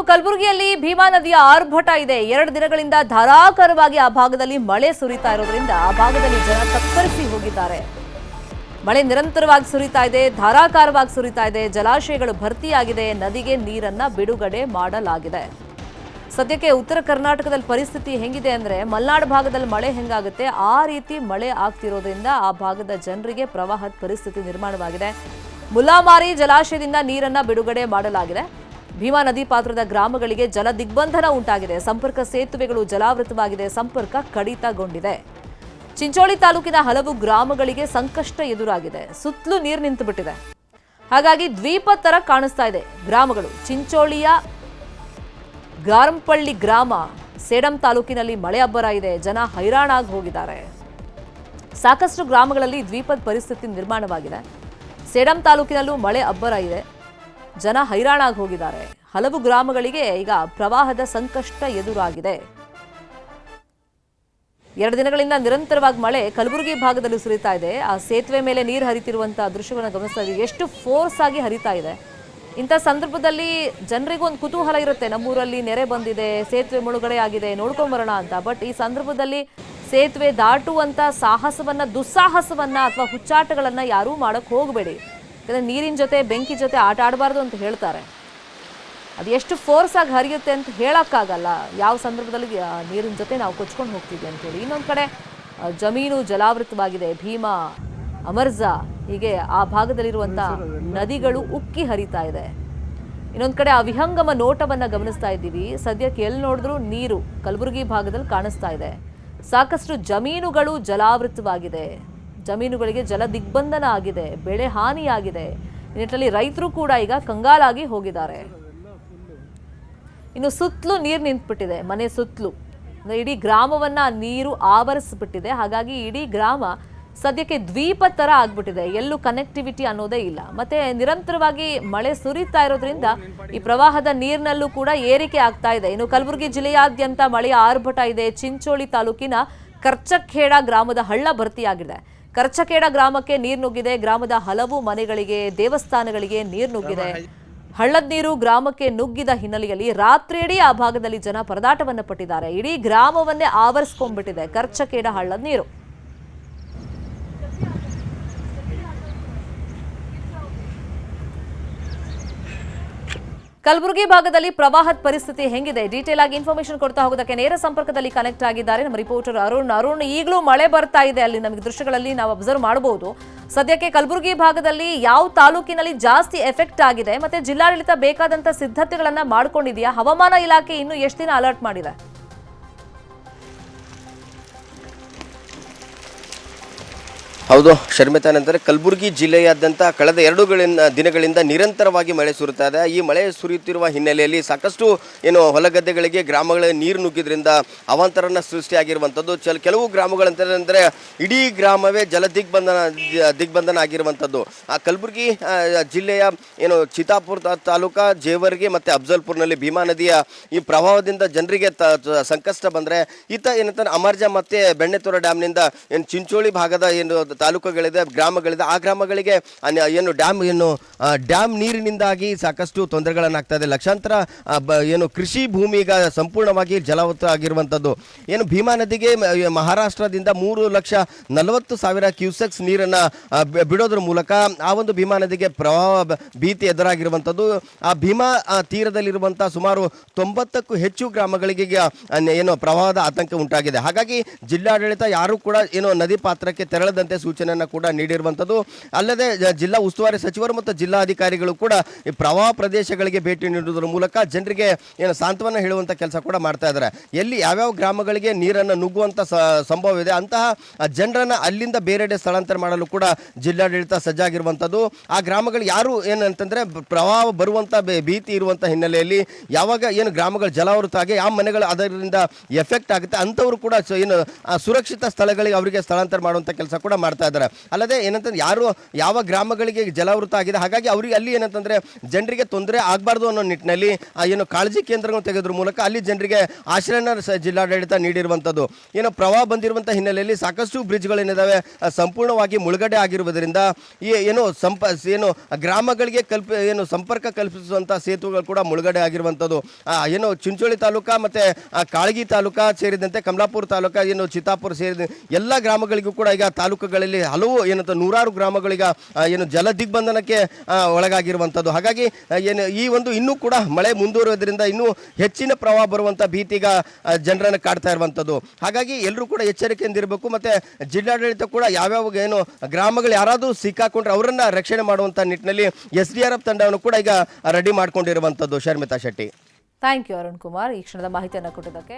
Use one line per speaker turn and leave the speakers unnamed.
ಇನ್ನು ಕಲಬುರಗಿಯಲ್ಲಿ ಭೀಮಾ ನದಿಯ ಆರ್ಭಟ ಇದೆ. ಎರಡು ದಿನಗಳಿಂದ ಧಾರಾಕಾರವಾಗಿ ಆ ಭಾಗದಲ್ಲಿ ಮಳೆ ಸುರಿತಾ ಇರೋದ್ರಿಂದ ಆ ಭಾಗದಲ್ಲಿ ಜನ ತತ್ತರಿಸಿ ಹೋಗಿದ್ದಾರೆ. ಮಳೆ ನಿರಂತರವಾಗಿ ಸುರಿತಾ ಇದೆ, ಧಾರಾಕಾರವಾಗಿ ಸುರಿತಾ ಇದೆ, ಜಲಾಶಯಗಳು ಭರ್ತಿಯಾಗಿದೆ, ನದಿಗೆ ನೀರನ್ನ ಬಿಡುಗಡೆ ಮಾಡಲಾಗಿದೆ. ಸದ್ಯಕ್ಕೆ ಉತ್ತರ ಕರ್ನಾಟಕದಲ್ಲಿ ಪರಿಸ್ಥಿತಿ ಹೆಂಗಿದೆ ಅಂದ್ರೆ ಮಲೆನಾಡು ಭಾಗದಲ್ಲಿ ಮಳೆ ಹೆಂಗಾಗುತ್ತೆ, ಆ ರೀತಿ ಮಳೆ ಆಗ್ತಿರೋದ್ರಿಂದ ಆ ಭಾಗದ ಜನರಿಗೆ ಪ್ರವಾಹದ ಪರಿಸ್ಥಿತಿ ನಿರ್ಮಾಣವಾಗಿದೆ. ಮುಲಾಮಾರಿ ಜಲಾಶಯದಿಂದ ನೀರನ್ನ ಬಿಡುಗಡೆ ಮಾಡಲಾಗಿದೆ. ಭೀಮಾ ನದಿ ಪಾತ್ರದ ಗ್ರಾಮಗಳಿಗೆ ಜಲ ದಿಗ್ಬಂಧನ ಉಂಟಾಗಿದೆ. ಸಂಪರ್ಕ ಸೇತುವೆಗಳು ಜಲಾವೃತವಾಗಿದೆ. ಸಂಪರ್ಕ ಕಡಿತಗೊಂಡಿದೆ. ಚಿಂಚೋಳಿ ತಾಲೂಕಿನ ಹಲವು ಗ್ರಾಮಗಳಿಗೆ ಸಂಕಷ್ಟ ಎದುರಾಗಿದೆ. ಸುತ್ತಲೂ ನೀರು ನಿಂತು ಬಿಟ್ಟಿದೆ ಹಾಗಾಗಿ ದ್ವೀಪ ತರ ಕಾಣಿಸ್ತಾ ಇದೆ. ಗ್ರಾಮಗಳು ಚಿಂಚೋಳಿಯ ಗಾರಂಪಳ್ಳಿ ಗ್ರಾಮ, ಸೇಡಂ ತಾಲೂಕಿನಲ್ಲಿ ಮಳೆ ಅಬ್ಬರ ಇದೆ. ಜನ ಹೈರಾಣಾಗಿ ಹೋಗಿದ್ದಾರೆ. ಸಾಕಷ್ಟು ಗ್ರಾಮಗಳಲ್ಲಿ ದ್ವೀಪದ ಪರಿಸ್ಥಿತಿ ನಿರ್ಮಾಣವಾಗಿದೆ. ಸೇಡಂ ತಾಲೂಕಿನಲ್ಲೂ ಮಳೆ ಅಬ್ಬರ ಇದೆ. ಜನ ಹೈರಾಣಾಗಿ ಹೋಗಿದ್ದಾರೆ. ಹಲವು ಗ್ರಾಮಗಳಿಗೆ ಈಗ ಪ್ರವಾಹದ ಸಂಕಷ್ಟ ಎದುರಾಗಿದೆ. ಎರಡು ದಿನಗಳಿಂದ ನಿರಂತರವಾಗಿ ಮಳೆ ಕಲಬುರಗಿ ಭಾಗದಲ್ಲಿ ಸುರಿತಾ ಇದೆ. ಆ ಸೇತುವೆ ಮೇಲೆ ನೀರು ಹರಿತಿರುವಂತಹ ದೃಶ್ಯವನ್ನು ಗಮನಿಸ್ತಾ ಇದ್ದೀವಿ ಎಷ್ಟು ಫೋರ್ಸ್ ಆಗಿ ಹರಿತಾ ಇದೆ. ಇಂಥ ಸಂದರ್ಭದಲ್ಲಿ ಜನರಿಗೂ ಒಂದು ಕುತೂಹಲ ಇರುತ್ತೆ. ನಮ್ಮೂರಲ್ಲಿ ನೆರೆ ಬಂದಿದೆ, ಸೇತುವೆ ಮುಳುಗಡೆ ಆಗಿದೆ ನೋಡ್ಕೊಂಬರೋಣ ಅಂತ. ಬಟ್ ಈ ಸಂದರ್ಭದಲ್ಲಿ ಸೇತುವೆ ದಾಟುವಂತ ಸಾಹಸವನ್ನ, ದುಸ್ಸಾಹಸವನ್ನ ಅಥವಾ ಹುಚ್ಚಾಟಗಳನ್ನ ಯಾರೂ ಮಾಡಕ್ ಹೋಗಬೇಡಿ. ಯಾಕಂದ್ರೆ ನೀರಿನ ಜೊತೆ ಬೆಂಕಿ ಜೊತೆ ಆಟ ಆಡಬಾರ್ದು ಅಂತ ಹೇಳ್ತಾರೆ. ಅದು ಎಷ್ಟು ಫೋರ್ಸ್ ಆಗಿ ಹರಿಯುತ್ತೆ ಅಂತ ಹೇಳೋಕ್ಕಾಗಲ್ಲ. ಯಾವ ಸಂದರ್ಭದಲ್ಲಿ ನೀರಿನ ಜೊತೆ ನಾವು ಕೊಚ್ಕೊಂಡು ಹೋಗ್ತೀವಿ ಅಂತೇಳಿ ಇನ್ನೊಂದು ಕಡೆ ಜಮೀನು ಜಲಾವೃತವಾಗಿದೆ. ಭೀಮಾ ಅಮರ್ಜಾ ಹೀಗೆ ಆ ಭಾಗದಲ್ಲಿರುವಂಥ ನದಿಗಳು ಉಕ್ಕಿ ಹರಿತಾ ಇದೆ. ಇನ್ನೊಂದು ಕಡೆ ಆ ವಿಹಂಗಮ ನೋಟವನ್ನು ಗಮನಿಸ್ತಾ ಇದ್ದೀವಿ. ಸದ್ಯಕ್ಕೆ ಎಲ್ಲಿ ನೋಡಿದ್ರೂ ನೀರು ಕಲಬುರಗಿ ಭಾಗದಲ್ಲಿ ಕಾಣಿಸ್ತಾ ಇದೆ. ಸಾಕಷ್ಟು ಜಮೀನುಗಳು ಜಲಾವೃತವಾಗಿದೆ. ಜಮೀನುಗಳಿಗೆ ಜಲ ದಿಗ್ಬಂಧನ ಆಗಿದೆ, ಬೆಳೆ ಹಾನಿಯಾಗಿದೆ. ಈ ರೈತರು ಕೂಡ ಈಗ ಕಂಗಾಲಾಗಿ ಹೋಗಿದ್ದಾರೆ. ಇನ್ನು ಸುತ್ತಲೂ ನೀರು ನಿಂತ್ಬಿಟ್ಟಿದೆ, ಮನೆ ಸುತ್ತಲೂ. ಅಂದರೆ ಇಡೀ ಗ್ರಾಮವನ್ನ ನೀರು ಆವರಿಸ್ಬಿಟ್ಟಿದೆ. ಹಾಗಾಗಿ ಇಡೀ ಗ್ರಾಮ ಸದ್ಯಕ್ಕೆ ದ್ವೀಪ ಥರ ಆಗ್ಬಿಟ್ಟಿದೆ. ಎಲ್ಲೂ ಕನೆಕ್ಟಿವಿಟಿ ಅನ್ನೋದೇ ಇಲ್ಲ. ಮತ್ತೆ ನಿರಂತರವಾಗಿ ಮಳೆ ಸುರಿತಾ ಇರೋದ್ರಿಂದ ಈ ಪ್ರವಾಹದ ನೀರಿನಲ್ಲೂ ಕೂಡ ಏರಿಕೆ ಆಗ್ತಾ ಇದೆ. ಇನ್ನು ಕಲಬುರಗಿ ಜಿಲ್ಲೆಯಾದ್ಯಂತ ಮಳೆಯ ಆರ್ಭಟ ಇದೆ. ಚಿಂಚೋಳಿ ತಾಲೂಕಿನ ಕರ್ಚಖೇಡ ಗ್ರಾಮದ ಹಳ್ಳ ಭರ್ತಿಯಾಗಿದೆ. ಕರ್ಚಖೇಡ ಗ್ರಾಮಕ್ಕೆ ನೀರು ನುಗ್ಗಿದೆ. ಗ್ರಾಮದ ಹಲವು ಮನೆಗಳಿಗೆ ದೇವಸ್ಥಾನಗಳಿಗೆ ನೀರು ನುಗ್ಗಿದೆ. ಹಳ್ಳದ ನೀರು ಗ್ರಾಮಕ್ಕೆ ನುಗ್ಗಿದ ಹಿನ್ನೆಲೆಯಲ್ಲಿ ರಾತ್ರಿಯಿಡೀ ಆ ಭಾಗದಲ್ಲಿ ಜನ ಪರದಾಟವನ್ನು ಪಟ್ಟಿದ್ದಾರೆ. ಇಡೀ ಗ್ರಾಮವನ್ನೇ ಆವರಿಸ್ಕೊಂಡ್ಬಿಟ್ಟಿದೆ ಕರ್ಚಕೇಡ ಹಳ್ಳದ ನೀರು. ಕಲಬುರಗಿ ಭಾಗದಲ್ಲಿ ಪ್ರವಾಹದ ಪರಿಸ್ಥಿತಿ ಹೆಂಗಿದೆ? ಡೀಟೇಲ್ ಆಗಿ ಇನ್ಫಾರ್ಮೇಶನ್ ಕೊಡ್ತಾ ಹೋಗೋದಕ್ಕೆ ನೇರ ಸಂಪರ್ಕದಲ್ಲಿ ಕನೆಕ್ಟ್ ಆಗಿದ್ದಾರೆ ನಮ್ಮ ರಿಪೋರ್ಟರ್ ಅರುಣ್. ಅರುಣ್, ಈಗಲೂ ಮಳೆ ಬರ್ತಾ ಇದೆ. ಅಲ್ಲಿ ನಮಗೆ ದೃಶ್ಯಗಳಲ್ಲಿ ನಾವು ಅಬ್ಸರ್ವ್ ಮಾಡಬಹುದು. ಸದ್ಯಕ್ಕೆ ಕಲಬುರಗಿ ಭಾಗದಲ್ಲಿ ಯಾವ ತಾಲೂಕಿನಲ್ಲಿ ಜಾಸ್ತಿ ಎಫೆಕ್ಟ್ ಆಗಿದೆ? ಮತ್ತೆ ಜಿಲ್ಲಾಡಳಿತ ಬೇಕಾದಂತ ಸಿದ್ಧತೆಗಳನ್ನ ಮಾಡ್ಕೊಂಡಿದೆಯಾ? ಹವಾಮಾನ ಇಲಾಖೆ ಇನ್ನು ಎಷ್ಟು ದಿನ ಅಲರ್ಟ್ ಮಾಡಿದೆ?
ಹೌದು ಶರ್ಮಿತಾ ನಂತರ ಕಲಬುರಗಿ ಜಿಲ್ಲೆಯಾದ್ಯಂತ ಕಳೆದ ಎರಡು ಗಳಿಂದ ದಿನಗಳಿಂದ ನಿರಂತರವಾಗಿ ಮಳೆ ಸುರಿತಾ ಇದೆ. ಈ ಮಳೆ ಸುರಿಯುತ್ತಿರುವ ಹಿನ್ನೆಲೆಯಲ್ಲಿ ಸಾಕಷ್ಟು, ಏನು ಹೊಲಗದ್ದೆಗಳಿಗೆ ಗ್ರಾಮಗಳಿಗೆ ನೀರು ನುಗ್ಗಿದ್ರಿಂದ ಅವಾಂತರನ ಸೃಷ್ಟಿಯಾಗಿರುವಂಥದ್ದು. ಚಲ್, ಕೆಲವು ಗ್ರಾಮಗಳಂತಂದರೆ ಇಡೀ ಗ್ರಾಮವೇ ಜಲ ದಿಗ್ಬಂಧನ ದಿಗ್ಬಂಧನ ಆಗಿರುವಂಥದ್ದು. ಆ ಕಲಬುರಗಿ ಜಿಲ್ಲೆಯ, ಏನು, ಚಿತಾಪುರ ತಾಲೂಕಾ, ಜೇವರ್ಗಿ ಮತ್ತು ಅಫ್ಜಲ್ಪುರ್ನಲ್ಲಿ ಭೀಮಾ ನದಿಯ ಈ ಪ್ರವಾಹದಿಂದ ಜನರಿಗೆ ಸಂಕಷ್ಟ ಬಂದರೆ ಈತ ಏನಂತಾರೆ ಅಮರ್ಜಾ ಮತ್ತು ಬೆಣ್ಣೆತೋರ ಡ್ಯಾಮ್ನಿಂದ, ಏನು, ಚಿಂಚೋಳಿ ಭಾಗದ, ಏನು ತಾಲೂಕುಗಳಿದೆ, ಗ್ರಾಮಗಳಿದೆ. ಆ ಗ್ರಾಮಗಳಿಗೆ ಏನು ಡ್ಯಾಮ್ ಏನು ಡ್ಯಾಮ್ ನೀರಿನಿಂದಾಗಿ ಸಾಕಷ್ಟು ತೊಂದರೆಗಳನ್ನಾಗ್ತಾ ಇದೆ. ಲಕ್ಷಾಂತರ ಏನು ಕೃಷಿ ಭೂಮಿಗ ಸಂಪೂರ್ಣವಾಗಿ ಜಲಾವೃತ ಆಗಿರುವಂಥದ್ದು ಏನು ಭೀಮಾ ನದಿಗೆ ಮಹಾರಾಷ್ಟ್ರದಿಂದ ಮೂರು ಲಕ್ಷ ನಲವತ್ತು ಸಾವಿರ ಕ್ಯೂಸೆಕ್ಸ್ ನೀರನ್ನು ಬಿಡೋದ್ರ ಮೂಲಕ ಆ ಒಂದು ಭೀಮಾ ನದಿಗೆ ಪ್ರವಾಹ ಭೀತಿ ಎದುರಾಗಿರುವಂಥದ್ದು ಆ ಭೀಮಾ ತೀರದಲ್ಲಿರುವಂಥ ಸುಮಾರು ತೊಂಬತ್ತಕ್ಕೂ ಹೆಚ್ಚು ಗ್ರಾಮಗಳಿಗೆ ಏನು ಪ್ರವಾಹದ ಆತಂಕ ಉಂಟಾಗಿದೆ. ಹಾಗಾಗಿ ಜಿಲ್ಲಾಡಳಿತ ಯಾರು ಕೂಡ, ಏನು, ನದಿ ಪಾತ್ರಕ್ಕೆ ತೆರಳದಂತೆ ಸೂಚನೆಯನ್ನು ಕೂಡ ನೀಡಿರುವಂಥದ್ದು ಅಲ್ಲದೆ ಜಿಲ್ಲಾ ಉಸ್ತುವಾರಿ ಸಚಿವರು ಮತ್ತು ಜಿಲ್ಲಾಧಿಕಾರಿಗಳು ಕೂಡ ಈ ಪ್ರವಾಹ ಪ್ರದೇಶಗಳಿಗೆ ಭೇಟಿ ನೀಡುವುದರ ಮೂಲಕ ಜನರಿಗೆ ಏನು ಸಾಂತ್ವನ ಹೇಳುವಂಥ ಕೆಲಸ ಕೂಡ ಮಾಡ್ತಾ ಇದ್ದಾರೆ. ಎಲ್ಲಿ ಯಾವ್ಯಾವ ಗ್ರಾಮಗಳಿಗೆ ನೀರನ್ನು ನುಗ್ಗುವಂಥ ಸಂಭವ ಇದೆ ಅಂತಹ ಜನರನ್ನು ಅಲ್ಲಿಂದ ಬೇರೆಡೆ ಸ್ಥಳಾಂತರ ಮಾಡಲು ಕೂಡ ಜಿಲ್ಲಾಡಳಿತ ಸಜ್ಜಾಗಿರುವಂಥದ್ದು ಆ ಗ್ರಾಮಗಳು ಯಾರು ಏನಂತಂದ್ರೆ, ಪ್ರವಾಹ ಬರುವಂಥ ಭೀತಿ ಇರುವಂಥ ಹಿನ್ನೆಲೆಯಲ್ಲಿ ಯಾವಾಗ ಏನು ಗ್ರಾಮಗಳು ಜಲಾವೃತ ಆಗಿ ಆ ಮನೆಗಳು ಅದರಿಂದ ಎಫೆಕ್ಟ್ ಆಗುತ್ತೆ, ಅಂಥವ್ರು ಕೂಡ ಏನು ಸುರಕ್ಷಿತ ಸ್ಥಳಗಳಿಗೆ ಅವರಿಗೆ ಸ್ಥಳಾಂತರ ಮಾಡುವಂಥ ಕೆಲಸ ಕೂಡ ಮಾಡ್ತಾ ಮಾಡ್ತಾ ಇದ್ದಾರೆ. ಅಲ್ಲದೆ ಏನಂತಂದ್ರೆ ಯಾರು ಯಾವ ಗ್ರಾಮಗಳಿಗೆ ಜಲಾವೃತ ಆಗಿದೆ, ಹಾಗಾಗಿ ಅವರಿಗೆ ಅಲ್ಲಿ ಏನಂತಂದ್ರೆ ಜನರಿಗೆ ತೊಂದರೆ ಆಗಬಾರ್ದು ಅನ್ನೋ ನಿಟ್ಟಿನಲ್ಲಿ ಏನು ಕಾಳಜಿ ಕೇಂದ್ರಗಳನ್ನು ತೆಗೆದ್ರ ಮೂಲಕ ಅಲ್ಲಿ ಜನರಿಗೆ ಆಶ್ರಯನ ಜಿಲ್ಲಾಡಳಿತ ನೀಡಿರುವಂಥದ್ದು. ಏನು ಪ್ರವಾಹ ಬಂದಿರುವಂಥ ಹಿನ್ನೆಲೆಯಲ್ಲಿ ಸಾಕಷ್ಟು ಬ್ರಿಡ್ಜ್ಗಳೇನಿದ್ದಾವೆ ಸಂಪೂರ್ಣವಾಗಿ ಮುಳುಗಡೆ ಆಗಿರುವುದರಿಂದ, ಈ, ಏನು ಸಂಪ, ಏನು ಗ್ರಾಮಗಳಿಗೆ ಕಲ್ಪ, ಏನು ಸಂಪರ್ಕ ಕಲ್ಪಿಸುವಂಥ ಸೇತುವೆಗಳು ಕೂಡ ಮುಳುಗಡೆ ಆಗಿರುವಂಥದ್ದು. ಏನು ಚಿಂಚೋಳಿ ತಾಲೂಕಾ ಮತ್ತು ಕಾಳಗಿ ತಾಲೂಕಾ ಸೇರಿದಂತೆ ಕಮಲಾಪುರ ತಾಲೂಕಾ, ಏನು ಚಿತ್ತಾಪುರ ಸೇರಿದ ಎಲ್ಲ ಗ್ರಾಮಗಳಿಗೂ ಕೂಡ ಈಗ ತಾಲೂಕುಗಳಲ್ಲಿ ಹಲವು ಏನಂತ ನೂರಾರು ಗ್ರಾಮಗಳಿಗ ಏನು ಜಲ ದಿಗ್ಬಂಧನಕ್ಕೆ ಒಳಗಾಗಿರುವಂಥದ್ದು ಹಾಗಾಗಿ ಏನು ಈ ಒಂದು ಇನ್ನೂ ಕೂಡ ಮಳೆ ಮುಂದುವರಿಯೋದ್ರಿಂದ ಇನ್ನೂ ಹೆಚ್ಚಿನ ಪ್ರವಾಹ ಬರುವಂಥ ಭೀತಿಗ ಜನರನ್ನು ಕಾಡ್ತಾ ಇರುವಂಥದ್ದು ಹಾಗಾಗಿ ಎಲ್ಲರೂ ಕೂಡ ಎಚ್ಚರಿಕೆಯಿಂದ ಇರಬೇಕು. ಮತ್ತು ಜಿಲ್ಲಾಡಳಿತ ಕೂಡ ಯಾವ್ಯಾವ ಏನು ಗ್ರಾಮಗಳು ಯಾರಾದರೂ ಸಿಕ್ಕಾಕೊಂಡ್ರೆ ಅವರನ್ನು ರಕ್ಷಣೆ ಮಾಡುವಂಥ ನಿಟ್ಟಿನಲ್ಲಿ ಎಸ್ ಡಿ ಆರ್ ಎಫ್ ತಂಡವನ್ನು ಕೂಡ ಈಗ ರೆಡಿ ಮಾಡಿಕೊಂಡಿರುವಂಥದ್ದು Sharmita Shetty.
Thank you Arun Kumar. ಈ ಕ್ಷಣದ ಮಾಹಿತಿಯನ್ನು ಕೊಟ್ಟಿದ್ದಕ್ಕೆ